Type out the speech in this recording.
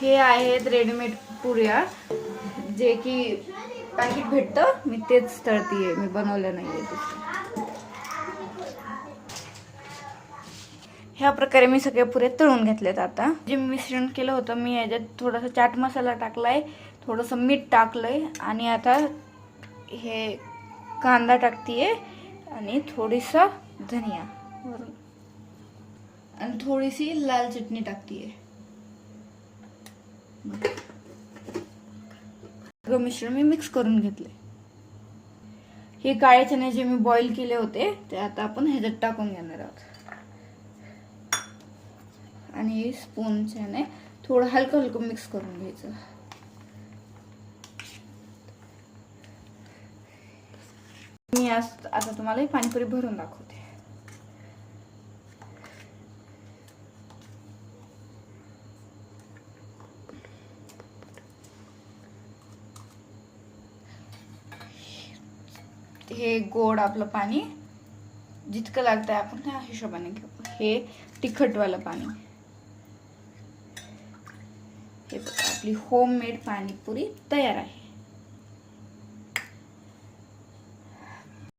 हे आहेत रेडीमेड पुऱ्या जे की पॅकेट भेटतं. मी तेच तळतीये. मी बनवलं नाहीये ह्या प्रकारे मी सगळ्या पुऱ्या तळून घेतल्यात आता. जे मिश्रण केलं होतं मी याच्यात थोडासा चाट मसाला टाकलाय थोडंसं मीठ टाकलंय आणि आता हे कांदा टाकतीये आणि थोडीसा धनिया. वरून आणि थोडीशी लाल चटणी टाकतीये. सगळं मिश्रण मी मिक्स करून घेतले हे काळे चणे जे मी बॉईल केले होते ते आता आपण ह्याच्यात टाकून घेणार आहोत. आणि स्पून चणे थोडं हलकं हलकं मिक्स करून घ्यायचं. मी आज आता तुम्हाला पाणीपुरी भरून दाखवते. हे गोड आपलं पाणी जितकं लागतं आहे आपण त्या हिशोबाने घेऊ. हे तिखटवालं पाणी. हे बघा आपली होममेड पाणीपुरी तयार आहे.